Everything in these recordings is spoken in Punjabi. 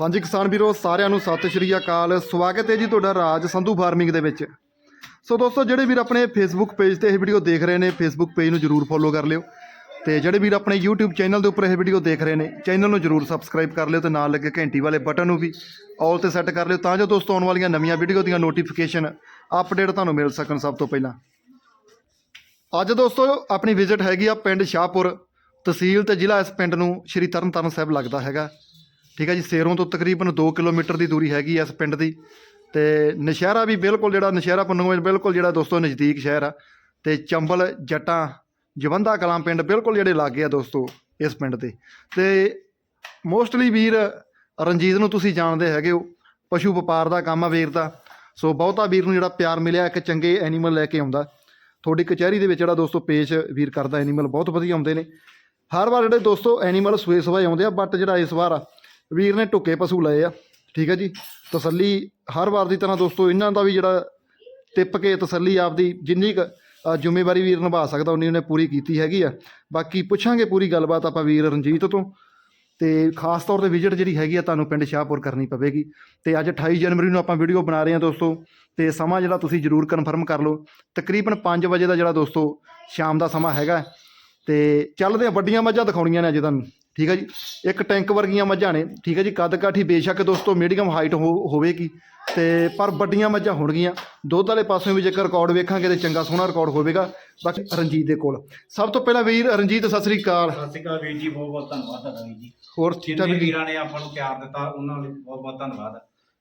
ਹਾਂਜੀ ਕਿਸਾਨ ਵੀਰੋ, ਸਾਰਿਆਂ ਨੂੰ ਸਤਿ ਸ਼੍ਰੀ ਅਕਾਲ। ਸਵਾਗਤ ਹੈ ਜੀ ਤੁਹਾਡਾ ਰਾਜ ਸੰਧੂ ਫਾਰਮਿੰਗ ਦੇ ਵਿੱਚ। ਸੋ ਦੋਸਤੋ, ਜਿਹੜੇ ਵੀਰ ਆਪਣੇ ਫੇਸਬੁੱਕ ਪੇਜ ਤੇ ਇਹ ਵੀਡੀਓ ਦੇਖ ਰਹੇ ਨੇ ਫੇਸਬੁੱਕ ਪੇਜ ਨੂੰ ਜਰੂਰ ਫੋਲੋ ਕਰ ਲਿਓ। ਤੇ ਜਿਹੜੇ ਵੀਰ ਆਪਣੇ YouTube ਚੈਨਲ ਦੇ ਉੱਪਰ ਇਹ ਵੀਡੀਓ ਦੇਖ ਰਹੇ ਨੇ ਚੈਨਲ ਨੂੰ ਜਰੂਰ ਸਬਸਕ੍ਰਾਈਬ ਕਰ ਲਿਓ ਤੇ ਨਾਲ ਲੱਗੇ ਘੰਟੀ ਵਾਲੇ ਬਟਨ ਨੂੰ ਵੀ ਆਲ ਤੇ ਸੈੱਟ ਕਰ ਲਿਓ ਤਾਂ ਜੋ ਦੋਸਤੋ ਆਉਣ ਵਾਲੀਆਂ ਨਵੀਆਂ ਵੀਡੀਓ ਦੀਆਂ ਨੋਟੀਫਿਕੇਸ਼ਨ ਅਪਡੇਟ ਤੁਹਾਨੂੰ ਮਿਲ ਸਕਣ ਸਭ ਤੋਂ ਪਹਿਲਾਂ। ਅੱਜ ਦੋਸਤੋ, ਆਪਣੀ ਵਿਜ਼ਿਟ ਹੈਗੀ ਆ ਪਿੰਡ ਸ਼ਾਹਪੁਰ। ਤਹਿਸੀਲ ਤੇ ਜ਼ਿਲ੍ਹਾ ਇਸ ਪਿੰਡ ਨੂੰ ਸ਼੍ਰੀ ਤਰਨਤਾਰਨ ਸਾਹਿਬ ਲੱਗਦਾ ਹੈਗਾ। ਠੀਕ ਹੈ ਜੀ ਸੇਰੋਂ ਤੋਂ ਤਕਰੀਬਨ 2 ਕਿਲੋਮੀਟਰ ਦੀ ਦੂਰੀ ਹੈਗੀ ਆ ਇਸ ਪਿੰਡ ਦੀ। ਤੇ ਨਸ਼ਹਿਰਾ ਵੀ ਬਿਲਕੁਲ ਜਿਹੜਾ ਨਸ਼ਹਿਰਾ ਪੰਨੂਆਂ ਬਿਲਕੁਲ ਜਿਹੜਾ ਦੋਸਤੋ ਨਜ਼ਦੀਕ ਸ਼ਹਿਰ ਆ। ਤੇ ਚੰਬਲ ਜੱਟਾਂ ਜਵੰਦਾ ਕਲਾਂ ਪਿੰਡ ਬਿਲਕੁਲ ਜਿਹੜੇ ਲਾਗੇ ਆ ਦੋਸਤੋ ਇਸ ਪਿੰਡ ਦੇ। ਤੇ ਮੋਸਟਲੀ ਵੀਰ ਰਣਜੀਤ ਨੂੰ ਤੁਸੀਂ ਜਾਣਦੇ ਹੈਗੇ ਹੋ ਪਸ਼ੂ ਵਪਾਰ ਦਾ ਕੰਮ ਆ ਵੀਰ ਦਾ। ਸੋ ਬਹੁਤਾ ਵੀਰ ਨੂੰ ਜਿਹੜਾ ਪਿਆਰ ਮਿਲਿਆ ਇੱਕ ਚੰਗੇ ਐਨੀਮਲ ਲੈ ਕੇ ਆਉਂਦਾ। ਤੁਹਾਡੀ ਕਚਹਿਰੀ ਦੇ ਵਿੱਚ ਜਿਹੜਾ ਦੋਸਤੋ ਪੇਸ਼ ਵੀਰ ਕਰਦਾ ਐਨੀਮਲ ਬਹੁਤ ਵਧੀਆ ਆਉਂਦੇ ਨੇ। ਹਰ ਵਾਰ ਜਿਹੜੇ ਦੋਸਤੋ ਐਨੀਮਲ ਸੂਏ ਸਵਾਏ ਆਉਂਦੇ ਆ ਬਟ ਜਿਹੜਾ ਇਸ ਵਾਰ ਆ, ਵੀਰ ਨੇ ਢੁੱਕੇ ਪਸ਼ੂ ਲਏ ਆ, ਠੀਕ ਹੈ ਜੀ? ਤਸੱਲੀ ਹਰ ਵਾਰ ਦੀ ਤਰ੍ਹਾਂ ਦੋਸਤੋ, ਇਹਨਾਂ ਦਾ ਵੀ ਜਿਹੜਾ ਟਿੱਪ ਕੇ ਤਸੱਲੀ ਆਪਦੀ ਜਿੰਨੀ ਕੁ ਜ਼ਿੰਮੇਵਾਰੀ ਵੀਰ ਨਿਭਾ ਸਕਦਾ, ਉਨੀ ਉਹਨੇ ਪੂਰੀ ਕੀਤੀ ਹੈਗੀ ਆ। ਬਾਕੀ ਪੁੱਛਾਂਗੇ ਪੂਰੀ ਗੱਲਬਾਤ ਆਪਾਂ ਵੀਰ ਰਣਜੀਤ ਤੋਂ। ਤੇ ਖਾਸ ਤੌਰ ਤੇ ਵਿਜ਼ਿਟ ਜਿਹੜੀ ਹੈਗੀ ਆ, ਤੁਹਾਨੂੰ ਪਿੰਡ ਸ਼ਾਹਪੁਰ ਕਰਨੀ ਪਵੇਗੀ। ਤੇ ਅੱਜ 28 ਜਨਵਰੀ ਨੂੰ ਆਪਾਂ ਵੀਡੀਓ ਬਣਾ ਰਹੇ ਹਾਂ ਦੋਸਤੋ। ਤੇ ਸਮਾਂ ਜਿਹੜਾ ਤੁਸੀਂ ਜਰੂਰ ਕਨਫਰਮ ਕਰ ਲਓ। ਤਕਰੀਬਨ 5 ਵਜੇ ਦਾ ਜਿਹੜਾ ਦੋਸਤੋ, ਸ਼ਾਮ ਦਾ ਸਮਾਂ ਹੈਗਾ। ਤੇ ਚੱਲਦੇ ਆ, ਵੱਡੀਆਂ ਮੱਝਾਂ ਦਿਖਾਉਣੀਆਂ ਨੇ ਅੱਜ ਤੁਹਾਨੂੰ। ਠੀਕ ਹੈ ਜੀ? ਇੱਕ ਟੈਂਕ ਵਰਗੀਆਂ ਮੱਝਾਂ ਨੇ ਠੀਕ ਹੈ ਜੀ? ਕੱਦ ਕਾਠੀ ਬੇਸ਼ੱਕ ਦੋਸਤੋ ਮੀਡੀਅਮ ਹਾਈਟ ਹੋਵੇਗੀ। ਤੇ ਪਰ ਵੱਡੀਆਂ ਮੱਝਾਂ ਹੋਣਗੀਆਂ। ਦੁੱਧ ਵਾਲੇ ਪਾਸਿਓਂ ਵੀ ਜੇਕਰ ਰਿਕਾਰਡ ਵੇਖਾਂਗੇ ਤੇ ਚੰਗਾ ਸੋਹਣਾ ਰਿਕਾਰਡ ਹੋਵੇਗਾ। ਬਾਕੀ ਰਣਜੀਤ ਦੇ ਕੋਲ। ਸਭ ਤੋਂ ਪਹਿਲਾਂ ਵੀਰ ਰਣਜੀਤ ਸਤਿ ਸ੍ਰੀ ਅਕਾਲ। ਸਤਿ ਸ਼੍ਰੀ ਅਕਾਲ ਵੀਰ ਜੀ ਬਹੁਤ ਬਹੁਤ ਧੰਨਵਾਦ ਤੁਹਾਡਾ ਵੀਰ ਜੀ। ਹੋਰ ਠੀਕ ਠਾਕ ਜਿੰਨੇ ਵੀਰ ਨੇ ਆਪਾਂ ਨੂੰ ਪਿਆਰ ਦਿੱਤਾ ਉਹਨਾਂ ਲਈ ਬਹੁਤ ਬਹੁਤ ਧੰਨਵਾਦ।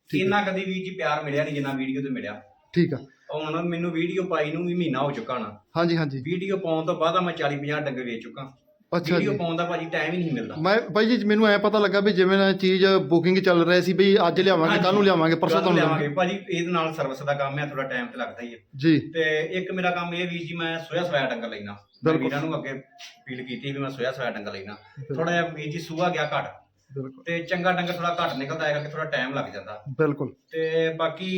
ਇੰਨਾ ਕਦੀ ਵੀਰ ਜੀ ਪਿਆਰ ਮਿਲਿਆ ਨਹੀਂ ਜਿੰਨਾ ਵੀਡੀਓ ਤੇ ਮਿਲਿਆ। ਠੀਕ ਆ। ਹੁਣ ਮੈਨੂੰ ਵੀਡੀਓ ਪਾਈ ਨੂੰ ਵੀ ਮਹੀਨਾ ਹੋ ਚੁੱਕਾ ਨਾ ਹਾਂਜੀ ਹਾਂਜੀ। ਵੀਡੀਓ ਪਾਉਣ ਤੋਂ ਬਾਅਦ ਮੈਂ 40 50 ਡੰਗੇ ਵੇਚ ਚੁੱਕਾ। ਅੱਛਾ ਵੀਡੀਓ ਜੀ। ਪਾਉਣ ਦਾ ਭਾਜੀ ਟਾਈਮ ਹੀ ਨਹੀਂ ਮਿਲਦਾ। ਮੈਂ ਬਾਈ ਜੀ ਮੈਨੂੰ ਐ ਪਤਾ ਲੱਗਾ ਵੀ ਜਿਵੇਂ ਨਾ ਚੀਜ਼ ਬੁਕਿੰਗ ਚੱਲ ਰਹੀ ਸੀ ਵੀ ਅੱਜ ਲਿਆਵਾਂਗੇ ਕੱਲ ਨੂੰ ਲਿਆਵਾਂਗੇ ਪਰਸੋਂ ਤੁਹਾਨੂੰ ਲਿਆਵਾਂਗੇ। ਭਾਜੀ ਇਹਦੇ ਨਾਲ ਸਰਵਿਸ ਦਾ ਕੰਮ ਹੈ ਥੋੜਾ ਟਾਈਮ ਤੇ ਲੱਗਦਾ ਹੀ ਹੈ। ਜੀ। ਤੇ ਇੱਕ ਮੇਰਾ ਕੰਮ ਇਹ ਵੀਰ ਜੀ ਮੈਂ ਸੋਇਆ ਸਵਾਇਆ ਡੰਗਰ ਲੈਣਾ ਬਿਲਕੁਲ। ਵੀਰਾਂ ਨੂੰ ਅੱਗੇ ਅਪੀਲ ਕੀਤੀ ਵੀ ਮੈਂ ਸੋਇਆ ਸਵਾਇਆ ਡੰਗਰ ਲੈਣਾ ਥੋੜਾ ਜਿਹਾ ਵੀਰ ਜੀ ਸੂਆ ਗਿਆ ਘੱਟ। ਬਿਲਕੁਲ। ਤੇ ਚੰਗਾ ਡੰਗਰ ਥੋੜਾ ਘੱਟ ਨਿਕਲਦਾ ਹੈਗਾ ਕਿ ਥੋੜਾ ਟਾਈਮ ਲੱਗ ਜਾਂਦਾ। ਬਿਲਕੁਲ। ਤੇ ਬਾਕੀ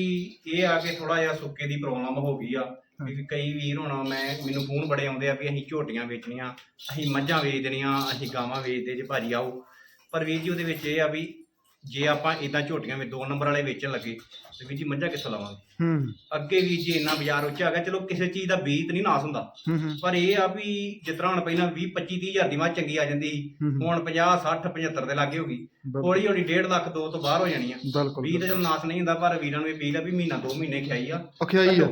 ਇਹ ਆ ਕਿ ਥੋੜਾ ਜਿਹਾ ਸੁੱਕੇ ਦੀ ਪ੍ਰੋਬਲਮ ਹੋ ਗਈ ਆ ਕਿ ਕਈ ਵੀਰ ਹੁਣ ਮੈਂ ਮੈਨੂੰ ਫੋਨ ਬੜੇ ਆਉਂਦੇ ਆ ਵੀ ਅਸੀਂ ਝੋਟੀਆਂ ਵੇਚਣੀਆਂ ਅਸੀਂ ਮੱਝਾਂ ਵੇਚ ਦੇਣੀਆਂ ਅਸੀਂ ਗਾਵਾਂ ਵੇਚਦੇ ਜੇ ਭਾਜੀ ਆਓ। ਪਰ ਵੀਰ ਜੀ ਉਹਦੇ ਵਿੱਚ ਇਹ ਆ ਵੀ ਜੇ ਆਪਾਂ ਇਦਾਂ ਝੋਟੀਆਂ ਵਿੱਚ ਦੋ ਨੰਬਰ ਵਾਲੇ ਵੇਚਣ ਲੱਗੇ ਤੇ ਵੀਰ ਜੀ ਮੱਝਾਂ ਕਿੱਥੋਂ ਲਵਾਂਗੇ? ਹੂੰ। ਅੱਗੇ ਵੀਰ ਜੀ ਇੰਨਾ ਬਾਜ਼ਾਰ ਉੱਚਾ ਹੈਗਾ ਚਲੋ ਕਿਸੇ ਚੀਜ਼ ਦਾ ਬੀਜ ਨਹੀਂ ਨਾਸ ਹੁੰਦਾ। ਹੂੰ ਹੂੰ। ਪਰ ਇਹ ਆ ਵੀ ਜਿਸ ਤਰ੍ਹਾਂ ਹੁਣ ਪਹਿਲਾਂ 20 25 30 ਹਜ਼ਾਰ ਦੀ ਮੱਝ ਚੰਗੀ ਆ ਜਾਂਦੀ ਸੀ ਹੂੰ, ਹੂੰ। ਹੁਣ 50 60 75 ਦੇ ਲਾਗੇ ਹੋ ਗਈ। ਬਿਲਕੁਲ। ਹੌਲੀ ਹੌਲੀ 1.5 ਲੱਖ ਦੋ ਤੋਂ ਬਾਹਰ ਹੋ ਜਾਣੀ ਆ ਬਿਲਕੁਲ 20 ਤਾਂ ਚਲੋ ਨਾਸ ਨਹੀਂ ਹੁੰਦਾ ਪਰ ਵੀਰਾਂ ਨੂੰ ਇਹ ਅਪੀਲ ਆ ਵੀ ਮਹੀਨਾ ਦੋ ਮਹੀਨੇ ਖਿਆਈ ਆ। ਅਖਿਆਈ ਆ।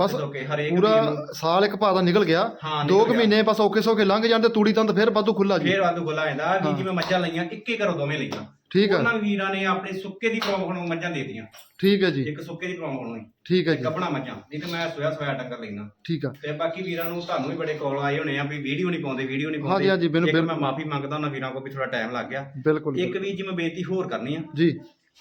ਬਸ ਬਸ ਓਕੇ ਹਰੇਕ ਪੂਰਾ ਵੀਰ ਨੂੰ ਸਾਲ ਇੱਕ ਭਾਅ ਦਾ ਨਿਕਲ ਗਿਆ। ਹਾਂ, ਦੋ ਨਿਕਲ ਕੁ ਗਿਆ। ਮਹੀਨੇ ਬਸ ਔਖੇ ਸੌਖੇ ਲੰਘ ਜਾਂਦੇ ਤੂੜੀ ਤੰਦ ਫਿਰ ਵਾਧੂ ਖੁੱਲਾ ਜੀ। ਫੇਰ ਵਾਧੂ ਗੋਲਾ ਆਂਦਾ ਵੀ। ਜਿਵੇਂ ਮੱਝਾਂ ਲਈਆਂ ਇੱਕੇ ਘਰੋਂ ਦੋਵੇਂ ਲਈਆਂ। ਠੀਕ ਆ। ਉਹਨਾਂ ਵੀਰਾਂ ਨੇ ਆਪਣੇ ਸੁੱਕੇ ਦੀ ਪ੍ਰੋਬਲਮ ਨੂੰ ਮੱਝਾਂ ਦੇ ਦਿੱਤੀਆਂ। ਠੀਕ ਹੈ ਜੀ। ਇੱਕ ਸੁੱਕੇ ਦੀ ਪ੍ਰੋਬਲਮ ਹੋਣੀ ਠੀਕ ਹੈ ਜੀ। ਕੱਪੜਾ ਮੱਝਾਂ ਨਹੀਂ ਤੇ ਮੈਂ ਸੋਇਆ ਸੋਇਆ ਟੱਕਰ ਲੈਣਾ ਠੀਕ ਆ। ਤੇ ਬਾਕੀ ਵੀਰਾਂ ਨੂੰ ਤੁਹਾਨੂੰ ਵੀ ਬੜੇ ਕਾਲ ਆਏ ਹੋਣੇ ਆ ਵੀ ਵੀਡੀਓ ਨਹੀਂ ਪਾਉਂਦੇ ਵੀਡੀਓ ਨਹੀਂ ਹਾਂਜੀ, ਪਾਉਂਦੇ। ਹਾਂਜੀ, ਮੈਨੂੰ ਇੱਕ ਮੈਂ ਬਿਲਕੁਲ। ਮਾਫੀ ਮੰਗਦਾ ਉਹਨਾਂ ਵੀਰਾਂ ਕੋਲ ਵੀ ਥੋੜਾ ਟਾਈਮ ਲੱਗ ਗਿਆ। ਬਿਲਕੁਲ ਇੱਕ ਵੀ ਜਿਵੇਂ ਬੇਨਤੀ ਹੋਰ ਕਰਨੀ ਆ ਜੀ।